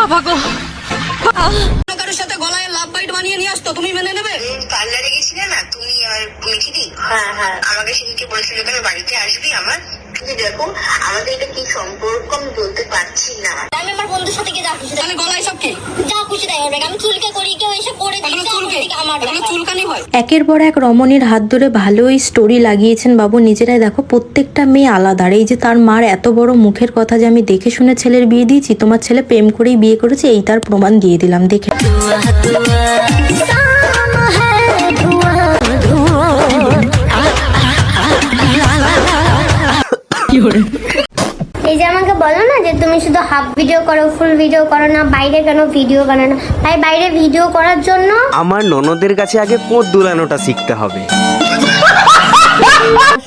বাবা গো। কারোর সাথে গলায় লাভ বাইট বানিয়ে নিয়ে আসতো তুমি মেনে নেবে? পার্লারে গেছিলে না? তুমি আর মিঠিদি হ্যাঁ হ্যাঁ। আমাকে সেদিনকে বলেছিল তুমি বাড়িতে আসবি আমার? দেখো আমাদের এটা কি সম্পর্ক আমি বলতে পারছি না। আমি আমার বন্ধুর সাথে গিয়ে যা খুশি তাহলে গলায় সব কি? যা খুশি তাই হবে আমি চুলকে করি কেউ এসে করে চুলকে? আমার চুলকানি হয়? একের পর এক রমণীর হাত ধরে ভালোই স্টোরি লাগিয়েছেন বাবু। নিজেরাই দেখো প্রত্যেকটা মেয়ে আলাদা। এই যে তার মার এত বড় মুখের কথা যে আমি দেখে শুনে ছেলের বিয়ে দিয়েছি তোমার ছেলে প্রেম করেই বিয়ে করেছে এই তার প্রমাণ দিয়ে দিলাম দেখে। এই যে আমাকে বলো না যে তুমি শুধু হাফ ভিডিও করো ফুল ভিডিও করো না বাইরে কেন ভিডিও করো না ভাই বাইরে ভিডিও করার জন্য আমার ননদের কাছে আগে পোঁত দুলানোটা শিখতে হবে?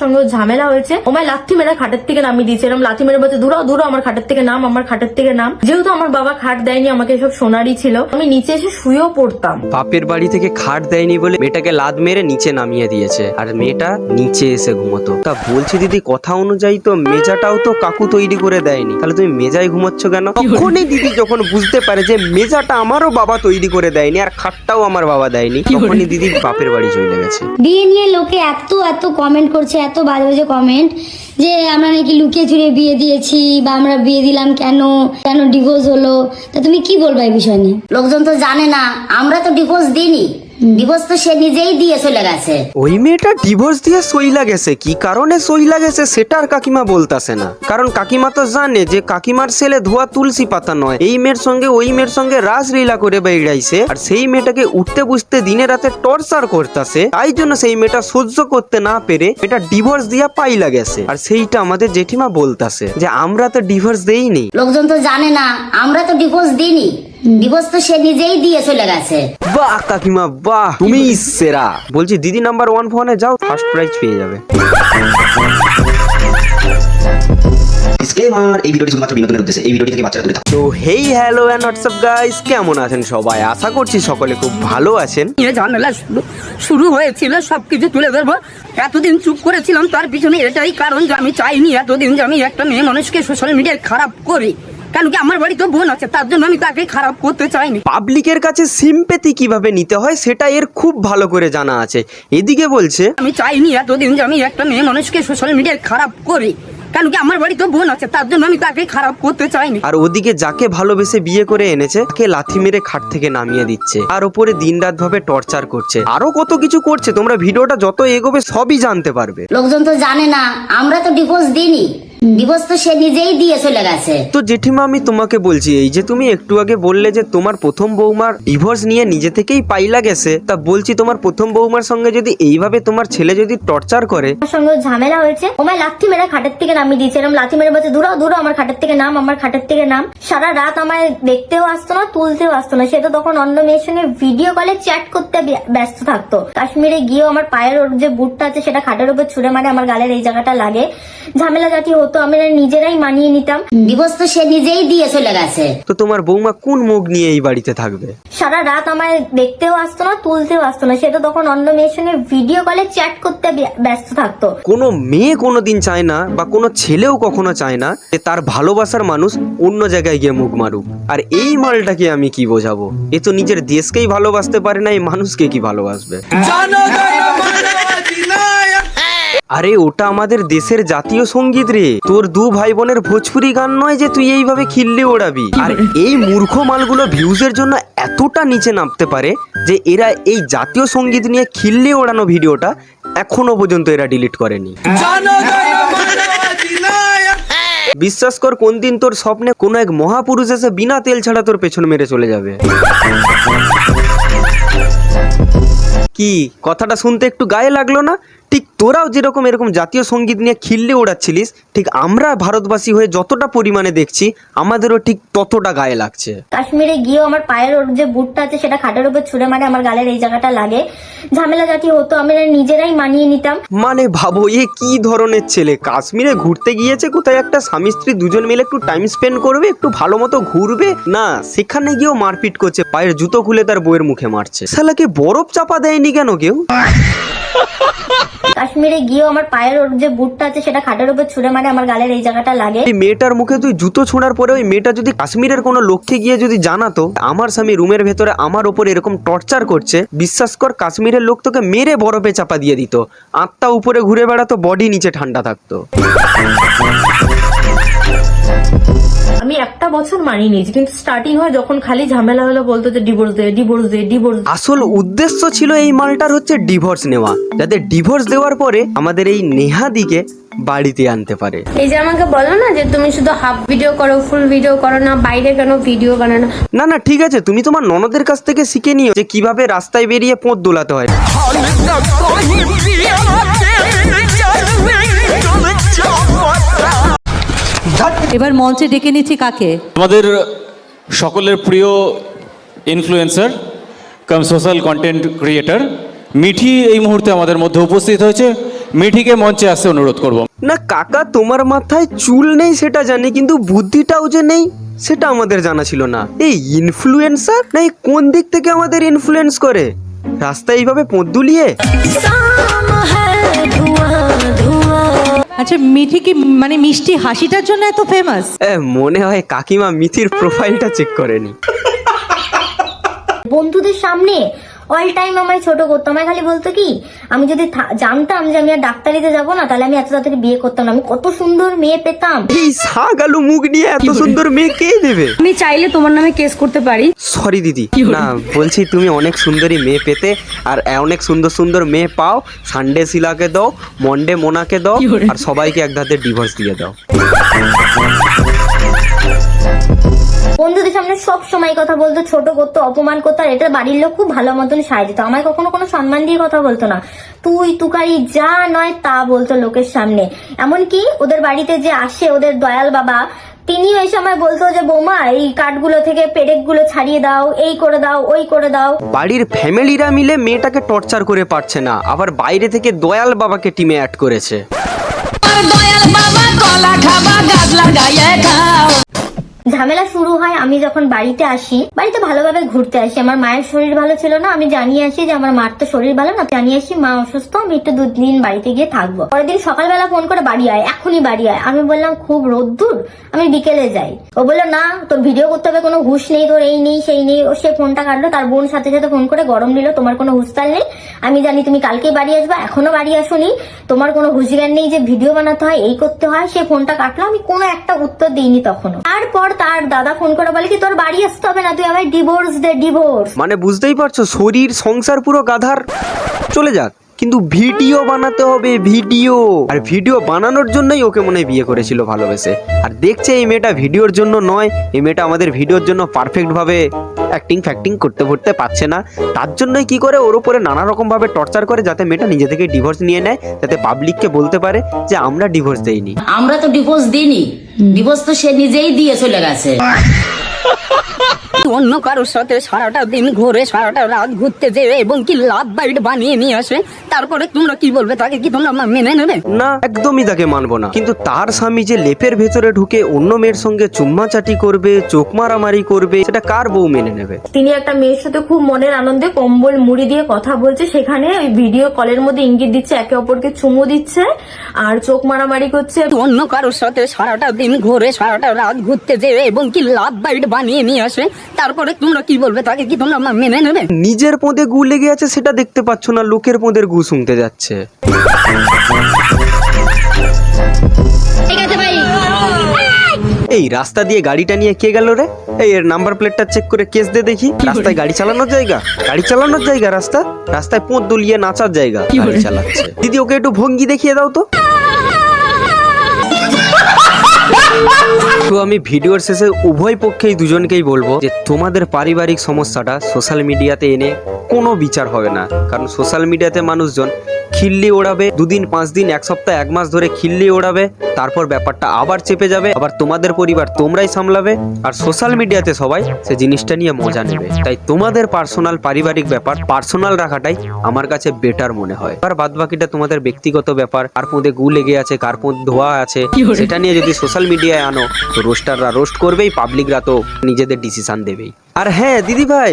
সঙ্গে ঝামেলা হয়েছে। ওমায় লাথি মেরে খাটের থেকে নামিয়ে দিয়েছে। এরকম লাথি মেরে বলছে দূরও দূরও আমার খাটের থেকে নাম আমার খাটের থেকে নাম। যেহেতু আমার বাবা খাট দেয়নি আমাকে এসব সোনারই ছিল। আমি নিচে এসে শুয়েও পড়তাম। বাপের বাড়ি থেকে খাট দেয়নি বলে মেয়েটাকে লাদ মেরে নিচে নামিয়ে দিয়েছে। আর মেয়েটা নিচে এসে ঘুমোতো। তা বলছি দিদি কথা অনুযায়ী তো মেজাটাও তো কাকু তৈরি করে দেয়নি। তাহলে তুমি মেজায় ঘুমোচ্ছ কেন? তখনই দিদি যখন বুঝতে পারে যে মেজাটা আমারও বাবা তৈরি করে দেয়নি আর খাটটাও আমার বাবা দেয়নি তখনই দিদি বাপের বাড়ি চলে গেছে। বিয়ে নিয়ে লোকে এত এত কমেন্ট করছে এত বাজে বাজে কমেন্ট যে আমরা নাকি লুকিয়ে চুরিয়ে বিয়ে দিয়েছি বা আমরা বিয়ে দিলাম কেন? কেন ডিভোর্স হলো? তা তুমি কি বলবা এই বিষয় নিয়ে? লোকজন তো জানে না, আমরা তো ডিভোর্স দিইনি। ডিভোর্স তো সে নিজেই দিয়ে চলে গেছে। ওই মেয়েটা ডিভোর্স দিয়ে সইলা গেছে কি কারণে সইলা গেছে সেটা আর কাকিমা বলতাছে না। কারণ কাকিমা তো জানে যে কাকিমার ছেলে ধোয়া তুলসী পাতা নয় এই মেয়ের সঙ্গে ওই মেয়ের সঙ্গে রাসলীলা করে বেড়াইছে আর সেই মেয়েটাকে উঠতে বুঝতে দিনে রাতে টর্চার করতেছে তাই জন্য সেই মেয়েটা সহ্য করতে না পেরে এটা ডিভোর্স দিয়া পাইলা গেছে। আর সেইটা আমাদের জেঠিমা বলতাছে যে আমরা তো ডিভোর্স দেইনি লোকজন তো জানে না আমরা তো ডিভোর্স দিইনি। ডিভোর্স তো সে নিজেই দিয়ে চলে গেছে। বাহ কাকিমা বাহ। তুমি সেরা। বলছি দিদি নাম্বার ওয়ান ফোনে যাও ফার্স্ট প্রাইজ পেয়ে যাবে। ডিসক্লেমার এই ভিডিওটি শুধুমাত্র বিনোদনের উদ্দেশ্যে এই ভিডিওটি থেকে বাচ্চারা দূরে থাকুন তো hey hello and what's up guys কেমন আছেন সবাই? আশা করছি সকলে খুব ভালো আছেন। ঝামেলা শুরু হয়েছিল সবকিছু তুলে ধরবো। এতদিন চুপ করেছিলাম তার পিছনে এটাই কারণ যে আমি চাইনি এতদিন যে আমি একটা মেয়ে মানুষকে সোশ্যাল মিডিয়ায় খারাপ করি। কেন কি আমার বাড়িতে বোন আছে তার জন্য আমি তাকে খারাপ করতে চাইনি। পাবলিকের কাছে সিম্পেথি কীভাবে নিতে হয় সেটা এর খুব ভালো করে জানা আছে। এদিকে বলছে আমি চাইনি এতদিন যে আমি একটা মেয়ে মানুষকে সোশ্যাল মিডিয়ায় খারাপ করি। কেন কি আমার বাড়িতে বোন আছে তার জন্য আমি তাকে খারাপ করতে চাইনি। আর ওদিকে যাকে ভালোবেসে বিয়ে করে এনেছে তাকে লাথি মেরে খাট থেকে নামিয়ে দিচ্ছে। আর ওপরে দিনরাত ভাবে টর্চার করছে। আরও কত কিছু করছে তোমরা ভিডিওটা যত এগোবে সবই জানতে পারবে। লোকজন তো জানে না আমরা তো ডিভোর্স দিইনি। ডিভোর্স তো সে নিজেই দিয়ে চলে গেছে। তো জেঠিমা আমি তোমাকে বলছি এই যে তুমি একটু আগে বললে যে তোমার প্রথম বৌমার ডিভোর্স নিয়ে নিজে থেকেই পাইলা গেছে তা বলছি তোমার প্রথম বৌমার সঙ্গে যদি এইভাবে তোমার ছেলে যদি টর্চার করে। সঙ্গে ওর ঝামেলা হয়েছে। ওমায় লাথি মেরে খাটের থেকে নামিয়ে দিয়েছে। এরকম লাথি মেরে বলছে দূরও দূরও আমার খাটের থেকে নাম আমার খাটের থেকে নাম। সারা রাত আমায় দেখতেও আসতো না তুলতেও আসতো না। সে তো তখন অন্য মেয়ের সঙ্গে ভিডিও কলে চ্যাট করতে ব্য- ব্যস্ত থাকতো। কাশ্মীরে গিয়েও আমার পায়ের ওর যে বুটটা আছে সেটা খাটের উপর ছুঁড়ে মারে আমার গালের এই জায়গাটা লাগে। ঝামেলা জাতি হতো আমরা নিজেরাই মানিয়ে নিতাম। ডিভোর্স তো সে নিজেই দিয়ে চলে গেছে। তো তোমার বৌমা কোন মুখ নিয়ে এই বাড়িতে থাকবে? সারা রাত আমায় দেখতেও আসতো না তুলতেও আসতো না। সে তো তখন অন্য মেয়ের সঙ্গে ভিডিও কলে চ্যাট করতে ব্য- ব্যস্ত থাকতো। কোনো মেয়ে কোনোদিন চায় না বা কোনো ছেলেও কখনো চায় না যে তার ভালোবাসার মানুষ অন্য জায়গায় গিয়ে মুখ মারুক। আর এই মালটাকে আমি কি বোঝাবো? এ তো নিজের দেশকেই ভালোবাসতে পারে না এই মানুষকে কি ভালোবাসবে? আরে ওটা আমাদের দেশের জাতীয় সংগীত রে। তোর দু ভাই বোনের ভোজপুরি গান নয় যে তুই এইভাবে খিল্লি ওড়াবি। আর এই মূর্খ মালগুলো ভিউজের জন্য এতটা নিচে নামতে পারে যে এরা এই জাতীয় সংগীত নিয়ে খিল্লি ওড়ানো ভিডিওটা এখনও পর্যন্ত এরা ডিলিট করেনি। বিশ্বাস কর কোন দিন তোর স্বপ্নে কোনো এক মহাপুরুষ এসে বিনা তেল ছাড়া তোর পেছন মেরে চলে যাবে। কি? কথাটা শুনতে একটু গায়ে লাগল না? ঠিক তোরাও যেরকম এরকম জাতীয় সংগীত নিয়ে খিল্লে ওড়াচ্ছিলিস ঠিক আমরা ভারতবাসী হয়ে যতটা পরিমাণে দেখছি আমাদেরও ঠিক ততটা গায়ে লাগছে। কাশ্মীরে গিয়েও আমার পায়ের ওর যে বুটটা আছে সেটা খাটের উপর ছুঁড়ে মারে আমার গালের এই জায়গাটা লাগে। ঝামেলা জাতি হতো আমরা নিজেরাই মানিয়ে নিতাম। মানে ভাবো এ কি ধরনের ছেলে? কাশ্মীরে ঘুরতে গিয়েছে কোথায়? একটা স্বামী স্ত্রী দুজন মিলে একটু টাইম স্পেন্ড করবে একটু ভালো মতো ঘুরবে? না সেখানে গিয়েও মারপিট করছে পায়ের জুতো খুলে তার বইয়ের মুখে মারছে। শালাকে বরফ চাপা দেয়নি কেন কেউ? কাশ্মীরে গিয়েও আমার পায়ের ওর যে বুটটা আছে সেটা খাটের উপর ছুঁড়ে মারে, আমার গালের এই জায়গাটা লাগে। এই মেয়েটার মুখে তুই জুতো ছোঁড়ার পরে ওই মেয়েটা যদি কাশ্মীরের কোনো লক্ষ্যে গিয়ে যদি জানাতো, আমার স্বামী রুমের ভেতরে আমার ওপর এরকম টর্চার করছে, বিশ্বাস কর কাশ্মীরের লোক তোকে মেরে বরফে চাপা দিয়ে দিত। আত্মা উপরে ঘুরে বেড়াতো বডি নিচে ঠান্ডা থাকতো। আমি একটা বছর মানিয়ে নিয়েছি কিন্তু স্টার্টিং হয় যখন খালি ঝামেলা হলো বলতো যে ডিভোর্স দে ডিভোর্স দে ডিভোর্স আসল উদ্দেশ্য ছিল এই মালটার হচ্ছে ডিভোর্স নেওয়া যাতে ডিভোর্স দেওয়ার পরে আমাদের এই নেহাদিকে বাড়িতে আনতে পারে। এই যে আমাকে বলো না যে তুমি শুধু হাফ ভিডিও করো ফুল ভিডিও করো না বাইরে কেন ভিডিও বানানো? না না ঠিক আছে তুমি তোমার ননদের কাছ থেকে শিখে নিও যে কীভাবে রাস্তায় বেরিয়ে পোঁত দোলাতে হয়। এবার মঞ্চে ডেকে নিচ্ছি কাকে? আমাদের সকলের প্রিয় influencer cum social content creator Mithi এই মুহূর্তে আমাদের মধ্যে উপস্থিত হয়েছে। মিঠিকে মঞ্চে আসতে অনুরোধ করব। না কাকা তোমার মাথায় চুল নেই সেটা জানি কিন্তু বুদ্ধিটাও যে নেই সেটা আমাদের জানা ছিল না। এই ইনফ্লুয়েন্সার না এই কোন দিক থেকে আমাদের ইনফ্লুয়েন্স করে? রাস্তায় এইভাবে পোঁত দুলিয়ে আচ্ছা মিঠি কি মানে মিষ্টি হাসিটার জন্য এত ফেমাস মনে হয় কাকিমা মিথির প্রোফাইলটা চেক করেনি। বন্ধুদের সামনে অল টাইম আমায় ছোট করতো। আমায় খালি বলতো কি আমি যদি থা- জানতাম যে আমি আর ডাক্তারিতে যাব না তাহলে আমি এত তাড়াতাড়ি বিয়ে করতাম না। আমি কত সুন্দর মেয়ে পেতাম। এই শাক আলু মুখ নিয়ে এত সুন্দর মেয়ে কে দেবে? আমি চাইলে তোমার নামে কেস করতে পারি। সরি দিদি। না বলছি তুমি অনেক সুন্দরী মেয়ে পেতে আর অনেক সুন্দর সুন্দর মেয়ে পাও। সানডে শিলাকে দাও মন্ডে মোনাকে দাও আর সবাইকে এক ধাতে ডিভোর্স দিয়ে দাও। বন্ধুদের সামনে সব সময় কথা বলতো ছোট করতো অপমান করতো আর এটা বাড়ির লোক খুব ভালো মতন সাহায্য দিত। আমায় কখনো কোনো সম্মান দিয়ে কথা বলতো না। তুই তুকারি যা নয় তা বলতো লোকের সামনে। এমনকি ওদের বাড়িতে যে আসে ওদের দয়াল বাবা তিনিও এই সময় বলতো যে বৌমা এই কাঠগুলো থেকে পেরেকগুলো ছাড়িয়ে দাও এই করে দাও ওই করে দাও। বাড়ির ফ্যামিলিরা মিলে মেয়েটাকে টর্চার করে পারছে না আবার বাইরে থেকে দয়াল বাবাকে টিমে অ্যাড করেছে। ঝামেলা শুরু হয়, আমি যখন বাড়িতে আসি, বাড়িতে ভালোভাবে ঘুরতে আসি। আমার মায়ের শরীর ভালো ছিল না, আমি জানিয়ে আসি যে আমার মার তো শরীর ভালো না জানিয়ে আসি, মা অসুস্থ, আমি একটু দুদিন বাড়িতে গিয়ে থাকব। পরের দিন সকালবেলা ফোন করে বাড়ি আয়, এখনই বাড়ি আয়। আমি বললাম, খুব রোদ্দুর, আমি বিকেলে যাই। ও বলল, না, তোর ভিডিও করতে হবে, কোনো হুশ নেই, তোর এই নেই, সেই নেই। ও সে ফোনটা কাটলো, তার বোন সাথে সাথে ফোন করে গরম নিল তোমার কোনো হুঁশতাল নেই? আমি জানি তুমি কালকেই বাড়ি আসবা, এখনও বাড়ি আসোনি। তোমার কোনো হুঁশজ্ঞান নেই যে ভিডিও বানাতে হয়, এই করতে হয়। সে ফোনটা কাটলো, আমি কোনো একটা উত্তর দিইনি তখনও। তারপর তার দাদা ফোন করে বলে কি তোর বাড়ি আসতে হবে না তুই আমায় ডিভোর্স দে ডিভোর্স মানে বুঝতেই পারছ শরীর সংসার পুরো গাধার। চলে যাক কিন্তু ভিডিও বানাতে হবে ভিডিও। আর ভিডিও বানানোর জন্যই ওকে মনে হয় বিয়ে করেছিল ভালোবেসে। আর দেখছে এই মেয়েটা ভিডিওর জন্য নয় এই মেয়েটা আমাদের ভিডিওর জন্য পারফেক্টভাবে অ্যাক্টিং ফ্যাক্টিং করতে করতে পারছে না। তার জন্যই কি করে ওর উপরে নানা রকম ভাবে টর্চার করে যাতে মেয়েটা নিজে থেকে ডিভোর্স নিয়ে নেয় যাতে পাবলিককে বলতে পারে যে আমরা ডিভোর্স দেইনি। আমরা তো ডিভোর্স দিইনি। ডিভোর্স তো সে নিজেই দিয়ে চলে গেছে। অন্য কারোর সাথে সারাটা দিন ঘুরে সারাটা রাত ঘুরতে যেয়ে এবং কি লাভ বাইট বানিয়ে নিয়ে আসে? তারপরে তোমরা কি বলবে? তাকে কি তোমরা মেনে নেবে? না একদমই তাকে মানবো না। কিন্তু তার স্বামী যে লেপের ভেতরে ঢুকে অন্য মেয়ের সঙ্গে চুম্মাচাটি করবে চোখ মারামারি করবে সেটা কার বউ মেনে নেবে? তিনি একটা মেয়ের সাথে খুব মনের আনন্দে কম্বল মুড়ি দিয়ে কথা বলছে। সেখানে ওই ভিডিও কলের মধ্যে ইঙ্গিত দিচ্ছে একে অপরকে চুমু দিচ্ছে আর চোখ মারামারি করছে। অন্য কারোর সাথে সারাটা দিন ঘুরে সারাটা রাত ঘুরতে যেয়ে এবং কি লাভ বাইট বানিয়ে নিয়ে আসে তারপরে তোমরা কি বলবে তাকে কি তোমরা মেনে নেবে? নিজের পোঁদে গু লেগে আছে সেটা দেখতে পাচ্ছ না লোকের পোঁদের গু শুনতে যাচ্ছে। এই রাস্তা দিয়ে গাড়িটা নিয়ে কে গেল রে? এই এর নাম্বার প্লেটটা চেক করে কেস দে দেখি। রাস্তায় গাড়ি চালানোর জায়গা? গাড়ি চালানোর জায়গা রাস্তা? রাস্তায় পোঁত দুলিয়ে নাচার জায়গা গাড়ি চালাচ্ছে। দিদি ওকে একটু ভঙ্গি দেখিয়ে দাও তো। তো আমি ভিডিওর শেষে উভয় পক্ষেই দুজনকেই বলব যে তোমাদের পারিবারিক সমস্যাটা সোশ্যাল মিডিয়াতে এনে কোনো বিচার হবে না। কারণ সোশ্যাল মিডিয়াতে মানুষজন খিল্লি ওড়াবে দুদিন পাঁচ দিন এক সপ্তাহ এক মাস ধরে খিল্লি ওড়াবে তারপর ব্যাপারটা আবার চেপে যাবে আবার তোমাদের পরিবার তোমরাই সামলাবে আর সোশ্যাল মিডিয়াতে সবাই সে জিনিসটা নিয়ে মজা নেবে। তাই তোমাদের পার্সোনাল পারিবারিক ব্যাপার পার্সোনাল রাখাটাই আমার কাছে বেটার মনে হয়। আর বাদ বাকিটা তোমাদের ব্যক্তিগত ব্যাপার কার মধ্যে গু লেগে আছে কার মধ্যে ধোয়া আছে সেটা নিয়ে যদি সোশ্যাল মিডিয়ায় আনো তো রোস্টাররা রোস্ট করবেই পাবলিকরা তো নিজেদের ডিসিশন দেবেই। আর হ্যাঁ দিদি ভাই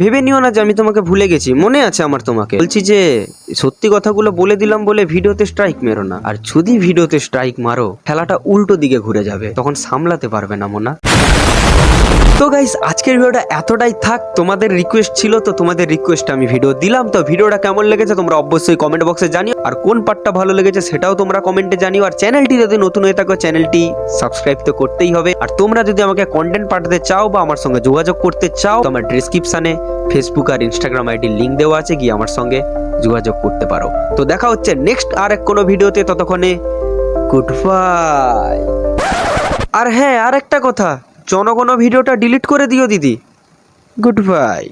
ভেবে নিও না যে আমি তোমাকে ভুলে গেছি, মনে আছে আমার তোমাকে। বলছি যে, সত্যি কথাগুলো বলে দিলাম বলে ভিডিওতে স্ট্রাইক মেরো না। আর যদি ভিডিওতে স্ট্রাইক মারো, খেলাটা উল্টো দিকে ঘুরে যাবে, তখন সামলাতে পারবে না, মোনা। তো গাইস আজকের ভিডিওটা এতটাই থাক, তোমাদের রিকোয়েস্ট ছিল তো তোমাদের রিকোয়েস্ট আমি ভিডিও দিলাম। তো ভিডিওটা কেমন লেগেছে তোমরা অবশ্যই কমেন্ট বক্সে জানিও। আর কোন পার্টটা ভালো লেগেছে সেটাও তোমরা কমেন্টে জানিও। আর চ্যানেলটি যদি নতুন হয়ে থাকো চ্যানেলটি সাবস্ক্রাইব তো করতেই হবে। আর তোমরা যদি আমাকে কন্টেন্ট পাঠাতে চাও বা আমার সঙ্গে যোগাযোগ করতে চাও, তো আমার ডিসক্রিপশনে ফেসবুক আর ইনস্টাগ্রাম আইডি লিঙ্ক দেওয়া আছে, গিয়ে আমার সঙ্গে যোগাযোগ করতে পারো। তো দেখা হচ্ছে নেক্সট আর এক কোনো ভিডিওতে ততক্ষণে গুড বাই আর হ্যাঁ আর একটা কথা। জনগণ ভিডিওটা ডিলিট করে দিও দিদি। Good bye